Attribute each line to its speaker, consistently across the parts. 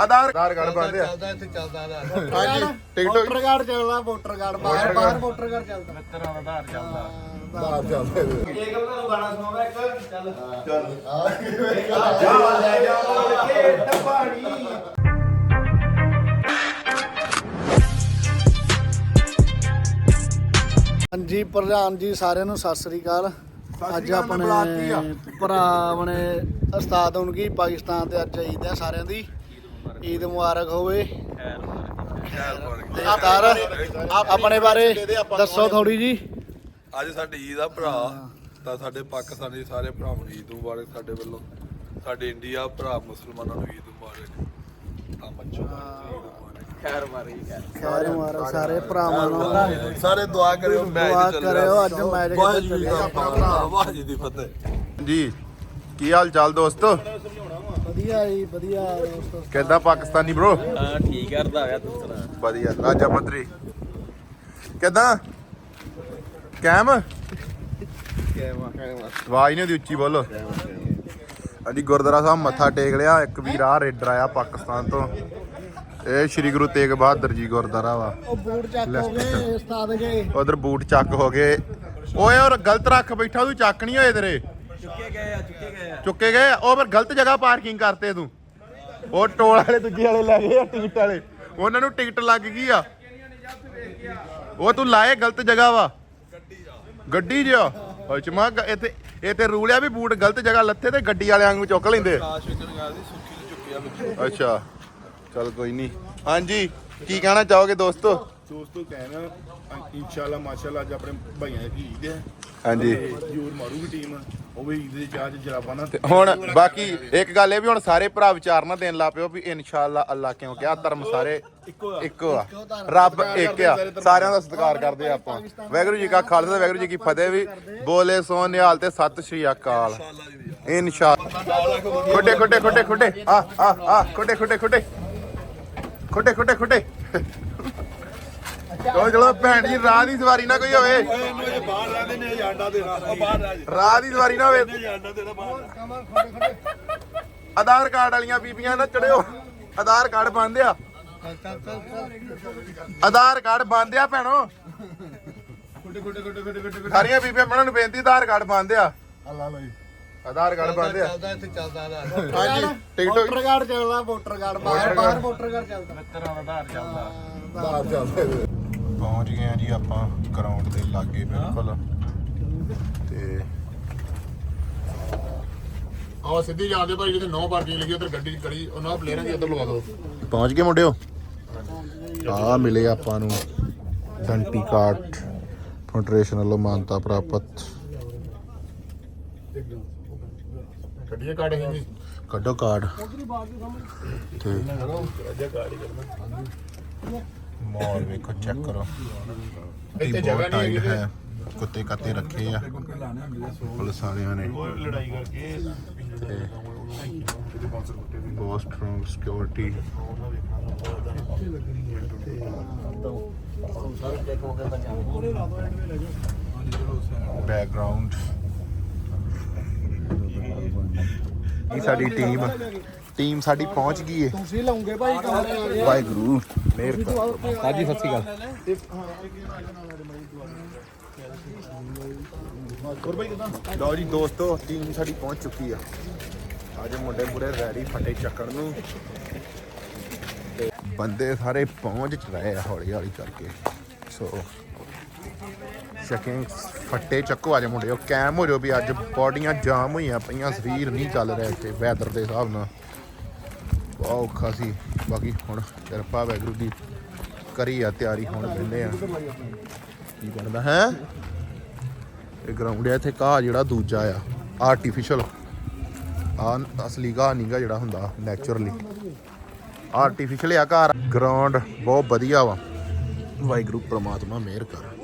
Speaker 1: ਆਧਾਰ ਆਧਾਰ card ਬੰਦੇ ਆ
Speaker 2: ਚੱਲਦਾ ਇੱਥੇ ਚੱਲਦਾ ਆਧਾਰ
Speaker 1: ਹਾਂਜੀ ਟਿਕਟੋਕ
Speaker 3: ਵੋਟਰ ਕਾਰਡ ਚੱਲਦਾ ਵੋਟਰ ਕਾਰਡ ਬਾਹਰ ਬਾਹਰ ਵੋਟਰ ਕਾਰਡ ਚੱਲਦਾ।
Speaker 2: ਮਿੱਤਰਾਂ ਦਾ ਆਧਾਰ ਚੱਲਦਾ।
Speaker 1: ਬਾਹਰ ਚੱਲਦੇ।
Speaker 3: ਇੱਕ ਤੁਹਾਨੂੰ ਗਾਣਾ ਸੁਣਾਉਂਦਾ ਇੱਕ। ਚੱਲ।
Speaker 1: ਚੱਲ। ਲੈ ਜਾ ਮੋੜ ਕੇ ਟਪਾਣੀ
Speaker 3: ਹਾਂਜੀ ਪ੍ਰਧਾਨ ਜੀ ਸਾਰਿਆਂ ਨੂੰ ਸਤਿ ਸ੍ਰੀ ਅਕਾਲ। ਅੱਜ। ਆਪਣੇ ਭਰਾ ਆਪਣੇ ਉਸਤਾਦ ਹੋਣਗੇ ਪਾਕਿਸਤਾਨ ਤੇ ਅੱਜ ਈਦ ਹੈ ਸਾਰਿਆਂ ਦੀ। ਈਦ ਮੁਬਾਰਕ ਹੋਵੇ। ਤੇ ਕਰ ਆਪਣੇ ਬਾਰੇ ਦੱਸੋ ਥੋੜੀ ਜੀ।
Speaker 4: ਅੱਜ ਸਾਡੀ ਈਦ ਆ ਭਰਾ ਤਾਂ ਸਾਡੇ ਪਾਕਿਸਤਾਨੀ ਸਾਰੇ ਭਰਾਵਾਂ ਨੂੰ ਈਦ ਮੁਬਾਰਕ ਸਾਡੇ ਵੱਲੋਂ ਸਾਡੇ ਇੰਡੀਆ ਭਰਾ ਮੁਸਲਮਾਨਾਂ ਨੂੰ ਈਦ ਮੁਬਾਰਕ। ਤਾਂ ਬੱਚੋ ਈਦ ਮੁਬਾਰਕ
Speaker 3: ਖੈਰ। ਮੁਬਾਰਕ ਸਾਰੇ ਭਰਾਵਾਂ ਨੂੰ
Speaker 4: ਸਾਰੇ ਦੁਆ ਕਰਿਓ ਮੈਚ
Speaker 3: ਦੁਆ
Speaker 4: ਚੱਲ
Speaker 3: ਕਰਿਓ, ਅੱਜ ਮੈਚ
Speaker 4: ਵਾਹ ਜੀ ਦਾ ਵਾਹ ਜੀ ਦੀ ਫਤਿਹ।
Speaker 1: ਜੀ ਕੀ ਹਾਲ ਚਾਲ ਦੋਸਤੋ?
Speaker 3: ਵਧੀਆ ਜੀ ਵਧੀਆ ਦੋਸਤੋ।
Speaker 1: ਕਿੱਦਾਂ ਪਾਕਿਸਤਾਨੀ bro?
Speaker 5: ਹਾਂ ਠੀਕ ਕਰਦਾ ਹੋਇਆ ਤੂੰ ਸੁਣਾ।
Speaker 1: ਵਧੀਆ ਰਾਜਾ ਮੰਤਰੀ ਕਿੱਦਾਂ? ਕੈਮ? ਆਵਾਜ਼ ਨਹੀਂ ਉਹਦੀ ਉੱਚੀ ਬੋਲੋ। ਹਾਂਜੀ ਗੁਰਦੁਆਰਾ ਸਾਹਿਬ ਮੱਥਾ ਟੇਕ ਲਿਆ। ਇੱਕ ਵੀਰ ਆ ਰੇਡਰ ਆਇਆ ਪਾਕਿਸਤਾਨ ਤੋਂ। ਇਹ ਸ਼੍ਰੀ ਗੁਰੂ ਤੇਗ ਬਹਾਦਰ ਜੀ ਗੁਰਦੁਆਰਾ ਵਾ।
Speaker 3: ਉਹ ਬੂਟ ਚੱਕ ਹੋ ਗਏ ਉਸਤਾਦ ਕੇ
Speaker 1: ਉਧਰ ਬੂਟ ਚੱਕ ਹੋ ਗਏ। ਓਏ ਔਰ ਗਲਤ ਰੱਖ ਬੈਠਾ ਤੂੰ ਚੱਕ ਨਹੀਂ ਹੋਏ ਤੇਰੇ।
Speaker 5: ਚੁੱਕੇ ਗਏ ਆ ਚੁੱਕੇ ਗਏ ਆ।
Speaker 1: ਚੁੱਕੇ ਗਏ ਉਹ ਫਿਰ ਗਲਤ ਜਗ੍ਹਾ ਪਾਰਕਿੰਗ ਕਰਤੇ ਤੂੰ। ਉਹ ਟੋਲ ਵਾਲੇ ਦੂਜੇ ਵਾਲੇ ਲੈ ਗਏ ਆ ਟਿਕਟ ਵਾਲੇ। ਉਹਨਾਂ ਨੂੰ ਟਿਕਟ ਲੱਗ ਗਈ ਆ। ਉਹ ਤੂੰ ਲਾਏ ਗਲਤ ਜਗ੍ਹਾ ਵਾ। ਗੱਡੀ ਜਿਆ ਅੱਛਾ ਮੈਂ ਇੱਥੇ ਇੱਥੇ ਰੂਲ ਆ ਵੀ ਬੂਟ ਗਲਤ ਜਗ੍ਹਾ ਲੱਥੇ ਤੇ ਗੱਡੀ ਵਾਲਿਆਂ ਵਾਂਗੂ ਚੁੱਕ ਲੈਂਦੇ।
Speaker 4: ਨੂੰ
Speaker 1: ਅੱਛਾ। ਚਲ ਕੋਈ ਨਹੀਂ ਹਾਂਜੀ ਕੀ ਕਹਿਣਾ ਚਾਹੋਗੇ ਦੋਸਤੋ?
Speaker 6: ਦੋਸਤੋ ਕਹਿਣਾ ਇਨਸ਼ਾਅੱਲਾ ਮਾਸ਼ਾਅੱਲਾ ਅੱਜ ਆਪਣੇ ਭਾਈਆਂ ਦੀ ਈਦ ਹੈ।
Speaker 1: ਹਾਂਜੀ।
Speaker 6: ਤੇ ਜ਼ਰੂਰ ਮਾਰੂਗੀ ਟੀਮ ਉਹ ਵੀ ਈਦ ਦੇ ਚਾਹ ਚ ਜਰਾਬਾਂ
Speaker 1: ਤੇ ਹੁਣ ਬਾਕੀ ਇੱਕ ਗੱਲ ਇਹ ਵੀ ਹੁਣ ਸਾਰੇ ਭਰਾ ਵਿਚਾਰਨਾ ਦੇਣ ਲੱਗ ਪਿਓ ਵੀ ਇਨਸ਼ਾਅੱਲਾ ਅੱਲਾ ਕਿਉਂ ਕਿਹਾ? ਧਰਮ ਸਾਰੇ ਇੱਕੋ ਆ। ਰੱਬ ਇੱਕ ਆ। ਸਾਰਿਆਂ ਦਾ ਸਤਿਕਾਰ ਕਰਦੇ ਆ ਆਪਾਂ। ਵਾਹਿਗੁਰੂ ਜੀ ਕਾ ਖਾਲਸਾ ਤੇ ਵਾਹਿਗੁਰੂ ਜੀ ਕੀ ਫਤਿਹ ਵੀ। ਬੋਲੇ ਸੋ ਨਿਹਾਲ ਤੇ ਸਤਿ ਸ਼੍ਰੀ ਅਕਾਲ। ਇਨਸ਼ਾਅੱਲਾ। ਖੁੱਡੇ ਖੁੱਡੇ ਖੁੱਡੇ ਖੁੱਡੇ। ਆ ਆ ਆ ਖੁੱਡੇ ਖੁੱਡੇ ਖੁੱਡੇ। ਖੁੱਡੇ ਖੁੱਡੇ ਖੁੱਡੇ ਚਲੋ ਚਲੋ ਭੈਣ ਜੀ ਰਾਹ ਦੀ ਸਵਾਰੀ ਨਾ ਕੋਈ ਹੋਵੇ।
Speaker 4: ਇਹਨੂੰ ਬਾਹਰ ਰਹਿੰਦੇ ਨੇ ਏਜੰਡਾ ਦੇਣਾ। ਉਹ ਬਾਹਰ ਰਹਿ
Speaker 1: ਰਾਹ ਦੀ ਸਵਾਰੀ ਨਾ ਹੋਵੇ।
Speaker 4: ਏਜੰਡਾ ਦੇਣਾ ਬਾਹਰ।
Speaker 1: ਆਧਾਰ ਕਾਰਡ ਵਾਲੀਆਂ ਬੀਬੀਆਂ ਨਾ ਚੜਿਓ। ਆਧਾਰ ਕਾਰਡ ਬੰਦ ਆ। ਆਧਾਰ ਕਾਰਡ ਬੰਦ ਆ ਭੈਣੋ। ਸਾਰੀਆਂ ਬੀਬੀਆਂ ਭੈਣਾਂ ਨੂੰ ਬੇਨਤੀ ਆਧਾਰ ਕਾਰਡ ਬੰਦ ਆ।
Speaker 6: ਅੱਲਾ ਲਈ
Speaker 1: ਆਧਾਰ ਕਾਰਡ ਬੰਦ ਆ।
Speaker 2: ਚੱਲਦਾ ਇੱਥੇ ਚੱਲਦਾ ਆਧਾਰ
Speaker 1: ਹਾਂਜੀ ਟਿਕਟੋਕ
Speaker 3: ਵੋਟਰ ਕਾਰਡ ਚੱਲਦਾ ਵੋਟਰ ਕਾਰਡ ਬਾਹਰ ਬਾਹਰ ਵੋਟਰ ਕਾਰਡ ਚੱਲਦਾ।
Speaker 2: ਮਿੱਤਰਾਂ ਦਾ ਆਧਾਰ ਚੱਲਦਾ।
Speaker 6: ਬਾਹਰ ਚੱਲਦੇ।
Speaker 1: ਪਹੁੰਚ ਗਏ ਆ ਜੀ ਆਪਾਂ ਗਰਾਊਂਡ ਦੇ ਲਾਗੇ ਬਿਲਕੁਲ। ਤੇ
Speaker 6: ਆਹ ਸਿੱਧੀ ਜਾਂਦੇ ਭਾਈ ਜਿੱਥੇ ਨੌ ਪਾਰਕਿੰਗ ਲੱਗੀ ਉਧਰ ਗੱਡੀ ਖੜੀ ਉਹ ਨੌ ਪਲੇਅਰਾਂ ਦੀ ਉੱਧਰ ਲਵਾ ਦਿਓ।
Speaker 1: ਪਹੁੰਚ ਗਏ ਮੁੰਡਿਓ? ਆ ਮਿਲੇ ਆਪਾਂ ਨੂੰ ਡੰਟੀ ਕਾਰਟ ਫੈਡਰੇਸ਼ਨ ਵੱਲੋਂ ਮਾਨਤਾ ਪ੍ਰਾਪਤ।
Speaker 6: ਗੱਡੀਆਂ ਕੱਢ ਹੀ
Speaker 1: ਕੱਢੋ ਕਾਰਡ। ਤੇ ਮਾਲ ਵੇਖੋ ਚੈੱਕ ਕਰੋ।
Speaker 6: ਇੱਥੇ ਜਗ੍ਹਾ ਨਹੀਂ ਹੈਗੀ।
Speaker 1: ਹੈ। ਕੁੱਤੇ ਕਾਤੇ ਰੱਖੇ ਆ। ਪੁਲਿਸ ਵਾਲਿਆਂ ਨੇ।
Speaker 6: ਲੜਾਈ ਕਰਕੇ
Speaker 1: ਬਹੁਤ ਸਟਰੋਂਗ ਸਿਕਿਉਰਿਟੀ ਬੈਕਗ੍ਰਾਉਂਡ ਇਹ ਸਾਡੀ ਟੀਮ ਟੀਮ ਸਾਡੀ ਪਹੁੰਚ ਗਈ ਏ।
Speaker 3: ਤੁਸੀਂ ਲਾਉਂਗੇ ਭਾਈ ਕਮਰੇ
Speaker 1: ਵਾਹਿਗੁਰੂ ਕਰ।
Speaker 5: ਸਾਜੀ ਸਤਿ ਸ਼੍ਰੀ ਅਕਾਲ।
Speaker 1: ਲਓ ਜੀ ਦੋਸਤੋ ਟੀਮ ਸਾਡੀ ਪਹੁੰਚ ਚੁੱਕੀ ਆ। ਅੱਜ ਮੁੰਡੇ ਪੂਰੇ ਰੈਡੀ ਫਟੇ ਚੱਕਣ ਨੂੰ। ਤੇ ਬੰਦੇ ਸਾਰੇ ਪਹੁੰਚ ਚ ਰਹੇ ਆ ਹੌਲੀ ਹੌਲੀ ਕਰਕੇ। ਸੋ ਚੈਕਿੰਗ ਫੱਟੇ ਚੱਕੋ ਆ ਜਾ ਮੁੰਡਿਓ ਕੈਮ ਹੋ ਜਾਓ ਵੀ ਅੱਜ ਬਾਡੀਆਂ ਜਾਮ ਹੋਈਆਂ ਪਈਆਂ, ਸਰੀਰ ਨਹੀਂ ਚੱਲ ਰਿਹਾ ਇੱਥੇ ਵੈਦਰ ਦੇ ਹਿਸਾਬ ਨਾਲ। ਬਹੁਤ ਔਖਾ ਸੀ। ਬਾਕੀ ਹੁਣ ਕਿਰਪਾ ਵੈਗਰੂ ਦੀ ਕਰੀ ਆ, ਤਿਆਰੀ ਹੁਣ ਬੰਦੇ ਆ। ਕੀ ਬਣਦਾ, ਹੈ? ਇਹ ਗਰਾਊਂਡ ਹੈ ਇੱਥੇ ਘਾਹ ਜਿਹੜਾ ਦੂਜਾ ਆ ਆਰਟੀਫੀਸ਼ੀਅਲ ਆ ਅਸਲੀ ਘਾਹ ਨਹੀਂਗਾ ਜਿਹੜਾ ਹੁੰਦਾ ਨੈਚੁਰਲੀ ਆਰਟੀਫੀਸ਼ੀਅਲ ਆ ਘਾਹ। ਗਰਾਊਂਡ ਬਹੁਤ ਵਧੀਆ ਵਾ। ਵਾਹਿਗੁਰੂ ਪ੍ਰਮਾਤਮਾ ਮਿਹਰ ਕਰ।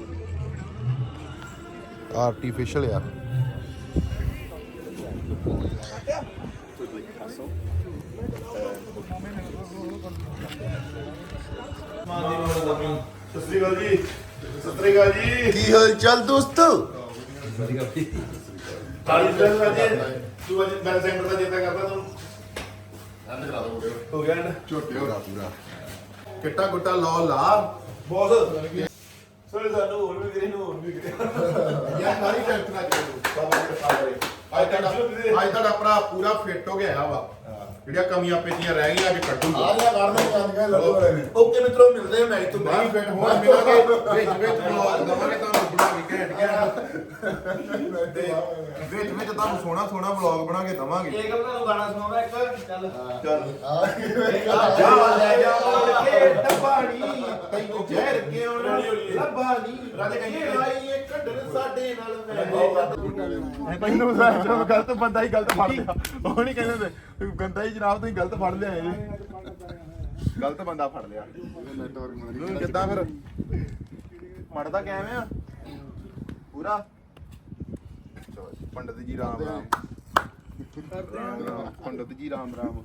Speaker 1: ਆਰਟੀਫੀਸ਼ੀਅਲ ਆ
Speaker 6: ਸਤਿ ਸ੍ਰੀ ਅਕਾਲ ਜੀ ਸਤਿ ਸ੍ਰੀ ਅਕਾਲ ਜੀ
Speaker 1: ਕੀ ਹਾਲ ਚਾਲ ਦੋਸਤੋ
Speaker 6: ਕਾਲੀ ਸਰ ਜੀ ਤੂੰ ਅੱਜ ਮੈਂ ਸੈਂਟਰ ਦਾ ਜੇਤਾ ਕਰਦਾ ਤੂੰ ਹੋ ਗਿਆ ਨਾ ਝੋਟੇ
Speaker 1: ਪੂਰਾ ਪੂਰਾ ਕਿੱਟਾ ਗੁੱਟਾ ਲਾਓ ਲਾ
Speaker 6: ਬਹੁਤ ਸਰ ਸਾਨੂੰ ਹੋਰ ਵੀ ਕਿਰੇ ਨੂੰ ਹੋਰ ਵੀ ਕਿਰੇ
Speaker 1: ਯਾਰ ਸਾਰੀ ਟੈਨਸ਼ਨ ਆ ਜੀ ਬਾਬਾ ਜੀ। ਕਿਰਪਾ ਕਰੇ ਅੱਜ ਤੁਹਾਡਾ ਅੱਜ ਤੁਹਾਡਾ ਭਰਾ ਪੂਰਾ ਫਿੱਟ ਹੋ ਗਿਆ ਵਾ। ਜਿਹੜੀਆਂ ਕਮੀਆਂ ਪੇਚੀਆਂ ਰਹਿ ਗਈਆਂ ਅੱਜ ਕੱਢੂਗਾ
Speaker 6: ਆ ਗਿਆ ਕਰਨਾ ਚਾਹੁੰਦਾ ਲੱਡੂ ਵਾਲੇ ਨੇ
Speaker 1: ਓਕੇ ਮਿੱਤਰੋ ਮਿਲਦੇ ਆ ਮੈਚ ਤੋਂ ਬਾਅਦ ਫਿੱਟ ਹੋਣ ਮਿਲਾਂਗੇ ਵਿੱਚ ਵਿੱਚ ਬਲੌਗ ਦਵਾਂਗੇ ਤੁਹਾਨੂੰ ਬਣਾ ਕੇ ਘੈਂਟ ਘੈਂਟ ਤੇ ਵਿੱਚ ਵਿੱਚ ਤੁਹਾਨੂੰ ਸੋਹਣਾ ਸੋਹਣਾ ਬਲੌਗ ਬਣਾ ਕੇ ਦਵਾਂਗੇ
Speaker 2: ਇਹ ਗੱਲ ਤੁਹਾਨੂੰ ਗਾਣਾ ਸੁਣਾਉਣਾ ਇੱਕ ਚੱਲ
Speaker 1: ਜਾ ਲੈ ਜਾ ਕੇ ਟਪਾਣੀ ਤੈਨੂੰ ਜ਼ਹਿਰ ਕਿਉਂ ਨਾ ਲੱਭਾਣੀ ਰਾਜੇ ਕਹਿੰਦੇ ਆਈ ਇਹ ਕੱਢਣ ਸਾਡੇ ਨਾਲ ਮੈਂ
Speaker 6: ਮੈਨੂੰ ਸਾਡਾ ਗਲਤ ਬੰਦਾ ਹੀ ਗਲਤ ਫੜ ਲਿਆ ਉਹ ਨਹੀਂ ਕਹਿੰਦੇ ਹੁੰਦੇ, ਗੰਦਾ ਹੀ ਜਨਾਬ ਤੁਸੀਂ ਗਲਤ ਫੜ ਲਿਆ ਜੀ ਗਲਤ ਬੰਦਾ ਫੜ ਲਿਆ। ਨੂੰ ਕਿੱਦਾਂ ਫਿਰ? ਮੜਦਾ ਕਿਵੇਂ ਆ? ਪੂਰਾ?
Speaker 1: ਪੰਡਤ ਜੀ ਰਾਮ ਰਾਮ ਪੰਡਤ ਜੀ ਰਾਮ ਰਾਮ।